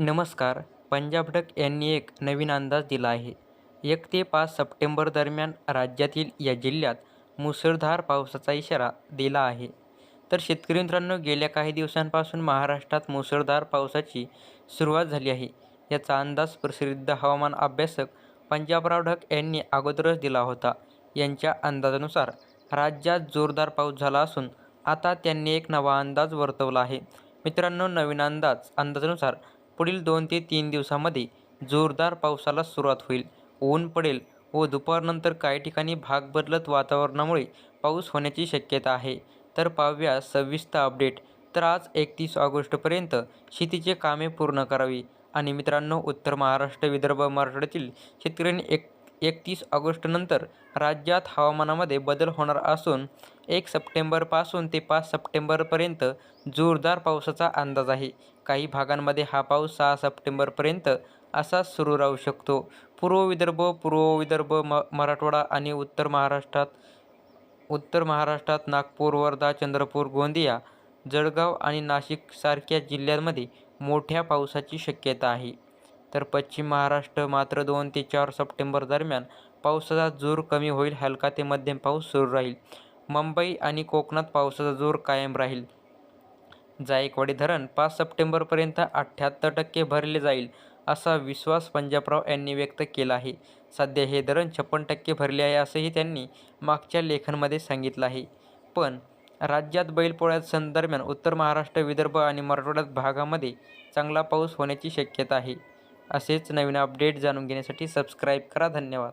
नमस्कार. पंजाब डक यांनी एक नवीन अंदाज दिला आहे. एक ते पाच सप्टेंबर दरम्यान राज्यातील या जिल्ह्यात मुसळधार पावसाचा इशारा दिला आहे. तर शेतकरी मित्रांनो गेल्या काही दिवसांपासून महाराष्ट्रात मुसळधार पावसाची सुरुवात झाली आहे. याचा अंदाज प्रसिद्ध हवामान अभ्यासक पंजाबराव ढक यांनी अगोदरच दिला होता. यांच्या अंदाजानुसार राज्यात जोरदार पाऊस झाला असून आता त्यांनी एक नवा अंदाज वर्तवला आहे. मित्रांनो नवीन अंदाज अंदाजानुसार पुढील दोन ते तीन दिवसामध्ये जोरदार पावसाला सुरुवात होईल. ऊन पडेल व दुपारनंतर काही ठिकाणी भाग बदलत वातावरणामुळे पाऊस होण्याची शक्यता आहे. तर पाहूया सविस्तर अपडेट. तर आज एकतीस ऑगस्टपर्यंत शेतीचे कामे पूर्ण करावी. आणि मित्रांनो उत्तर महाराष्ट्र विदर्भ मराठवाड्यातील शेतकऱ्यांनी एक एकतीस ऑगस्टनंतर राज्यात हवामानामध्ये बदल होणार असून एक सप्टेंबरपासून ते पाच सप्टेंबरपर्यंत जोरदार पावसाचा अंदाज आहे. काही भागांमध्ये हा पाऊस सहा सप्टेंबरपर्यंत असाच सुरू राहू शकतो. पूर्व विदर्भ पूर्व विदर्भ म मराठवाडा आणि उत्तर महाराष्ट्रात उत्तर महाराष्ट्रात नागपूर वर्धा चंद्रपूर गोंदिया जळगाव आणि नाशिकसारख्या जिल्ह्यांमध्ये मोठ्या पावसाची शक्यता आहे. तर पश्चिम महाराष्ट्र मात्र दोन ते चार सप्टेंबर दरम्यान पावसाचा जोर कमी होईल हलका ते मध्यम पाऊस सुरू राहील. मुंबई आणि कोकणात पावसाचा जोर कायम राहील. जायकवाडी धरण पाच सप्टेंबरपर्यंत अठ्ठ्याहत्तर टक्के भरले जाईल असा विश्वास पंजाबराव यांनी व्यक्त केला आहे. सध्या हे धरण छप्पन टक्के भरले आहे असंही त्यांनी मागच्या लेखनमध्ये सांगितलं आहे. पण राज्यात बैलपोळ्यात सण दरम्यान उत्तर महाराष्ट्र विदर्भ आणि मराठवाड्यात भागामध्ये चांगला पाऊस होण्याची शक्यता आहे. असेच नवीन अपडेट जाणून घेण्यासाठी सबस्क्राईब करा. धन्यवाद.